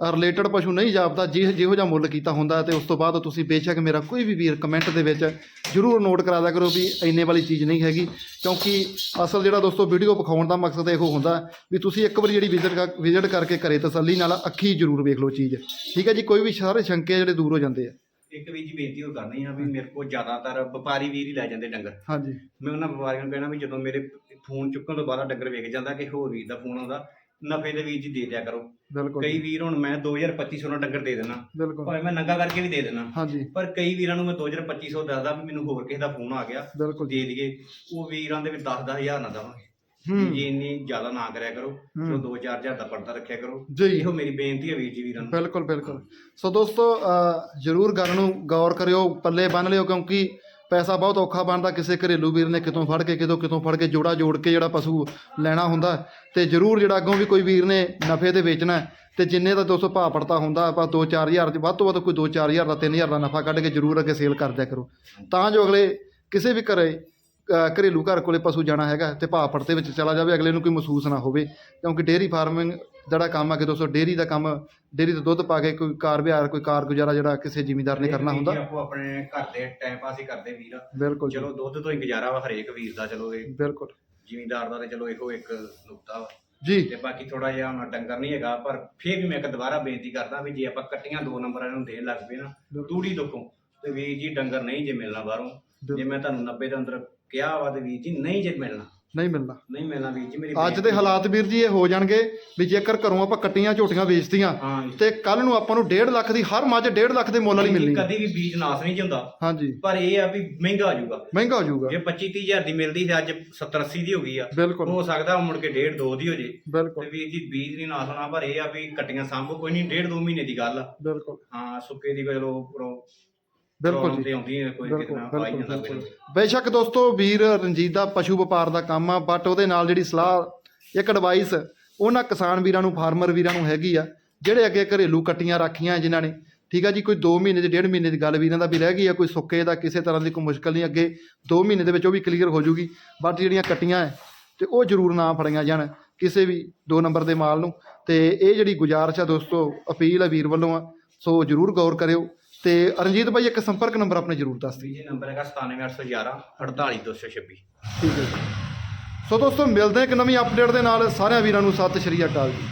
ਰਿਲੇਟਡ ਪਸ਼ੂ ਨਹੀਂ ਜਾਪਦਾ ਜਿਹ ਜਿਹੋ ਜਿਹਾ ਮੁੱਲ ਕੀਤਾ ਹੁੰਦਾ ਤੇ ਉਸ ਤੋਂ ਬਾਅਦ ਤੁਸੀਂ ਬੇਸ਼ੱਕ ਮੇਰਾ ਕੋਈ ਵੀ ਵੀਰ ਕਮੈਂਟ ਦੇ ਵਿੱਚ ਜ਼ਰੂਰ ਨੋਟ ਕਰਾ ਦਿਆ ਕਰੋ ਵੀ ਇੰਨੇ ਵਾਲੀ ਚੀਜ਼ ਨਹੀਂ ਹੈਗੀ, ਕਿਉਂਕਿ ਅਸਲ ਜਿਹੜਾ ਦੋਸਤੋ ਵੀਡੀਓ ਵਿਖਾਉਣ ਦਾ ਮਕਸਦ ਇਹੋ ਹੁੰਦਾ ਵੀ ਤੁਸੀਂ ਇੱਕ ਵਾਰੀ ਜਿਹੜੀ ਵਿਜ਼ਿਟ ਵਿਜ਼ਿਟ ਕਰਕੇ ਘਰੇ ਤਸੱਲੀ ਨਾਲ ਅੱਖੀ ਜ਼ਰੂਰ ਵੇਖ ਲਓ ਚੀਜ਼। ਠੀਕ ਹੈ ਜੀ? ਕੋਈ ਵੀ ਸਾਰੇ ਸ਼ੰਕੇ ਜਿਹੜੇ ਦੂਰ ਹੋ ਜਾਂਦੇ ਆ। ਇੱਕ ਵੀਰ ਜੀ ਬੇਨਤੀ ਹੋ ਕਰਨੀ ਆ ਵੀ ਮੇਰੇ ਕੋਲ ਜ਼ਿਆਦਾਤਰ ਵਪਾਰੀ ਵੀਰ ਹੀ ਲੈ ਜਾਂਦੇ ਡੰਗਰ। ਹਾਂਜੀ। ਮੈਂ ਉਹਨਾਂ ਵਪਾਰੀਆਂ ਨੂੰ ਕਹਿਣਾ ਵੀ ਜਦੋਂ ਮੇਰੇ ਫੋਨ ਚੁੱਕਣ ਤੋਂ ਬਾਅਦ ਡੰਗਰ ਵੇਖ ਜਾਂਦਾ ਕਿ ਹੋਰ ਵੀਰ ਦਾ ਫੋਨ ਆਉਂਦਾ ਨਫੇ ਦੇ ਵੀਰ ਜੀ ਦੇ ਦਿਆ ਕਰੋ। ਬਿਲਕੁਲ ਕਈ ਵੀਰ ਹੁਣ ਮੈਂ 2025 ਨਾਲ ਡੰਗਰ ਦੇ ਦੇਣਾ ਬਿਲਕੁਲ। ਭਾਵੇਂ ਮੈਂ ਨੰਗਾ ਕਰਕੇ ਵੀ ਦੇ ਦੇਣਾ ਹਾਂਜੀ। ਪਰ ਕਈ ਵੀਰਾਂ ਨੂੰ ਮੈਂ 2250 ਦੱਸਦਾ ਵੀ ਮੈਨੂੰ ਹੋਰ ਕਿਸੇ ਦਾ ਫੋਨ ਆ ਗਿਆ ਦੇ ਦਈਏ। ਉਹ ਵੀਰਾਂ ਦੇ ਵੀ 10 ਹਜ਼ਾਰ ਨਾ ਦੇਵਾਂਗੇ। ਹੂੰ। ਜੀ ਇੰਨੀ ਜ਼ਿਆਦਾ ਨਾ ਕਰਿਆ ਕਰੋ ਹੂੰ। ਚਲੋ 2-4000 ਦਾ ਪਰਦਾ ਰੱਖਿਆ ਕਰੋ। ਜੀ। ਇਹੋ ਮੇਰੀ ਬੇਨਤੀ ਹੈ ਵੀਰ ਜੀ ਵੀਰਾਂ ਨੂੰ। ਬਿਲਕੁਲ ਬਿਲਕੁਲ। ਸੋ ਦੋਸਤੋ ਅ, ਜ਼ਰੂਰ ਗੱਲ ਨੂੰ ਗੌਰ ਕਰਿਓ ਪੱਲੇ ਬੰਨ ਲਿਓ ਕਿਉਂਕਿ ਪੈਸਾ ਬਹੁਤ ਔਖਾ ਬਣਦਾ। ਕਿਸੇ ਘਰੇਲੂ ਵੀਰ ਨੇ ਕਿਤੋਂ ਫੜ ਕੇ ਕਿਤੋਂ ਕਿਤੋਂ ਫੜ ਕੇ ਜੋੜਾ ਜੋੜ ਕੇ ਜਿਹੜਾ ਪਸ਼ੂ ਲੈਣਾ ਹੁੰਦਾ ਤੇ ਜ਼ਰੂਰ ਜਿਹੜਾ ਅੱਗੋਂ ਵੀ ਕੋਈ ਵੀਰ ਨੇ ਨਫੇ ਤੇ ਵੇਚਣਾ ਹੈ, ਤੇ ਜਿੰਨੇ ਦਾ 200 ਭਾਅ ਪੜਤਾ ਹੁੰਦਾ ਆਪਾਂ 2-4000 ਚ ਵੱਧ ਤੋਂ ਵੱਧ ਕੋਈ 2-4000 ਦਾ 3000 ਦਾ ਨਫਾ ਕੱਢ ਕੇ ਜ਼ਰੂਰ ਅੱਗੇ ਸੇਲ ਕਰ ਦਿਆ ਕਰੋ। ਤਾਂ ਜੋ ਅਗਲੇ ਕਿਸੇ ਵੀ ਘਰੇ ਘਰੇਲੂ ਘਰ ਕੋਲੇ ਪਸ਼ੂ ਜਾਣਾ ਹੈਗਾ ਤੇ ਭਾਅ ਪੜਤੇ ਵਿੱਚ ਚਲਾ ਜਾਵੇ ਅਗਲੇ ਨੂੰ ਕੋਈ ਮਹਿਸੂਸ ਨਾ ਹੋਵੇ ਕਿਉਂਕਿ ਡੇਅਰੀ ਫਾਰਮਿੰਗ ਜਿਹੜਾ ਕੰਮ ਆ ਕਿ ਦੋਸਤੋ ਡੇਅਰੀ ਦਾ ਕੰਮ ਡੇਅਰੀ ਤੋਂ ਦੁੱਧ ਪਾ ਕੇ ਕੋਈ ਕਾਰ ਵਿਹਾਰ ਕੋਈ ਕਾਰ ਗੁਜ਼ਾਰਾ ਜਿਹੜਾ ਕਿਸੇ ਜ਼ਿਮੀਂਦਾਰ ਨੇ ਕਰਨਾ ਹੁੰਦਾ। ਆਪੋ ਆਪਣੇ ਘਰ ਦੇ ਟਾਈਮ ਪਾਸ ਹੀ ਕਰਦੇ ਵੀਰ। ਬਿਲਕੁਲ ਚਲੋ ਦੁੱਧ ਤੋਂ ਹੀ ਗੁਜ਼ਾਰਾ ਵਾ ਹਰੇਕ ਵੀਰ ਦਾ ਚਲੋ ਇਹ ਬਿਲਕੁਲ। ਜ਼ਿਮੀਂਦਾਰ ਦਾ ਤੇ ਚਲੋ ਇਹੋ ਇੱਕ ਨੁਕਤਾ ਵਾ। ਜੀ। ਤੇ ਬਾਕੀ ਥੋੜਾ ਜਿਹਾ ਹੁਣ ਡੰਗਰ ਨਹੀਂ ਹੈਗਾ ਪਰ ਫੇਰ ਵੀ ਮੈਂ ਇੱਕ ਦੁਬਾਰਾ ਬੇਨਤੀ ਕਰਦਾ ਵੀ ਜੇ ਆਪਾਂ ਕੱਟੀਆਂ ਦੋ ਨੰਬਰਾਂ ਨੂੰ ਦੇਣ ਲੱਗ ਪਏ ਨਾ। ਤੂੜੀ ਦੁੱਖੋਂ ਤੇ ਵੀਰ ਜੀ ਡੰਗਰ ਨਹੀਂ ਜੇ ਮਿਲਣਾ ਬਾਹਰੋਂ ਜੇ। ਮੈਂ ਤੁਹਾਨੂੰ 90 ਦੇ ਅੰਦਰ ਕਿਹਾ ਵਾ ਤੇ ਵੀਰ ਜੀ ਨਹੀਂ ਜੇ ਮਿਲਣਾ। ਨਹੀਂ ਮਿਲਣਾ। ਨਹੀਂ ਮਿਲਣਾ ਵੀਰ ਜੀ ਮੇਰੀ ਅੱਜ ਦੇ ਹਾਲਾਤ ਵੀਰ ਜੀ ਇਹ ਹੋ ਜਾਣਗੇ ਵੀ ਜੇਕਰ ਘਰੋਂ ਆਪਾਂ ਕੱਟੀਆਂ ਝੋਟੀਆਂ ਹਾਂ ਜੀ। ਤੇ ਕੱਲ ਨੂੰ ਆਪਾਂ ਨੂੰ 1.5 ਲੱਖ ਦੀ ਹਰ ਮੱਝ 1.5 ਲੱਖ ਦੇ ਮੁੱਲ ਵਾਲੀ ਮਿਲਣੀ ਹੈ। ਕਦੀ ਵੀ ਬੀਜ ਨਾਸ ਨਹੀਂ ਜਾਂਦਾ ਹਾਂਜੀ। ਪਰ ਇਹ ਆ ਵੀ ਮਹਿੰਗਾ ਹੋ ਜਾਊਗਾ। ਮਹਿੰਗਾ ਹੋ ਜਾਊਗਾ। ਜੇ 25 30 ਹਜ਼ਾਰ ਦੀ ਮਿਲਦੀ ਤੇ ਅੱਜ 70 80 ਦੀ ਹੋ ਗਈ ਆ। ਬਿਲਕੁਲ। ਹੋ ਸਕਦਾ ਮੁੜ ਕੇ 1.5 2 ਦੀ ਹੋ ਜੇ। ਤੇ ਬਿਲਕੁਲ ਵੀਰ ਜੀ ਬੀਜ ਨਹੀਂ ਨਾਸ ਹੋਣਾ ਪਰ ਇਹ ਆ ਵੀ ਕੱਟੀਆਂ ਸਾਂਭੋ ਕੋਈ ਨਹੀਂ 1.5 2 ਮਹੀਨੇ ਦੀ ਗੱਲ ਆ। ਬਿਲਕੁਲ। ਹਾਂ ਸੁੱਕੇ ਦੀ ਚਲੋ ਉੱਪਰੋਂ ਬਿਲਕੁਲ problem ਜੀ। ਤੇ ਆਉਂਦੀ ਹੈ ਕੋਈ ਬਿਲਕੁਲ ਬਿਲਕੁਲ ਜਾਂਦਾ ਬਿਲਕੁਲ। ਕੋਈ ਬੇਸ਼ੱਕ ਦੋਸਤੋ ਵੀਰ ਰਣਜੀਤ ਦਾ ਪਸ਼ੂ ਵਪਾਰ ਦਾ ਕੰਮ ਆ ਬਟ ਉਹਦੇ ਨਾਲ ਜਿਹੜੀ ਸਲਾਹ ਇੱਕ ਐਡਵਾਈਸ ਉਹਨਾਂ ਕਿਸਾਨ ਵੀਰਾਂ ਨੂੰ ਫਾਰਮਰ ਵੀਰਾਂ ਨੂੰ ਹੈਗੀ ਆ ਜਿਹੜੇ ਅੱਗੇ ਘਰੇਲੂ ਕੱਟੀਆਂ ਰੱਖੀਆਂ ਜਿਨ੍ਹਾਂ ਨੇ। ਠੀਕ ਆ ਜੀ ਕੋਈ 2 ਮਹੀਨੇ ਦੀ ਡੇਢ ਮਹੀਨੇ ਦੀ ਗੱਲ ਵੀਰਾਂ ਦਾ ਵੀ ਰਹਿ ਗਈ ਆ ਕੋਈ ਸੁੱਕੇ ਦਾ ਕਿਸੇ ਤਰ੍ਹਾਂ ਦੀ ਕੋਈ ਮੁਸ਼ਕਲ ਨਹੀਂ ਅੱਗੇ 2 ਮਹੀਨੇ ਦੇ ਵਿੱਚ ਉਹ ਵੀ ਕਲੀਅਰ ਹੋ ਜੂਗੀ। ਬਟ ਜਿਹੜੀਆਂ ਕੱਟੀਆਂ ਹੈ ਤੇ ਉਹ ਜ਼ਰੂਰ ਨਾ ਫੜੀਆਂ ਜਾਣ ਕਿਸੇ ਵੀ 2 ਨੰਬਰ ਦੇ ਮਾਲ ਨੂੰ। ਤੇ ਇਹ ਜਿਹੜੀ ਗੁਜ਼ਾਰਿਸ਼ ਆ ਦੋਸਤੋ ਅਪੀਲ ਆ ਵੀਰ ਵੱਲੋਂ ਆ ਸੋ ਜ਼ਰੂਰ ਗੌਰ ਕਰਿਓ। ਤੇ ਰਣਜੀਤ ਭਾਈ ਇੱਕ ਸੰਪਰਕ ਨੰਬਰ ਆਪਣੇ ਜ਼ਰੂਰ ਦੱਸ ਦਿਓ। ਜੀ ਨੰਬਰ ਹੈਗਾ 97811 48226 ਠੀਕ ਹੈ ਜੀ। ਸੋ ਦੋਸਤੋ ਮਿਲਦੇ ਹਾਂ ਇੱਕ ਨਵੀਂ ਅਪਡੇਟ ਦੇ ਨਾਲ। ਸਾਰਿਆਂ ਵੀਰਾਂ ਨੂੰ ਸਤਿ ਸ਼੍ਰੀ ਅਕਾਲ ਜੀ।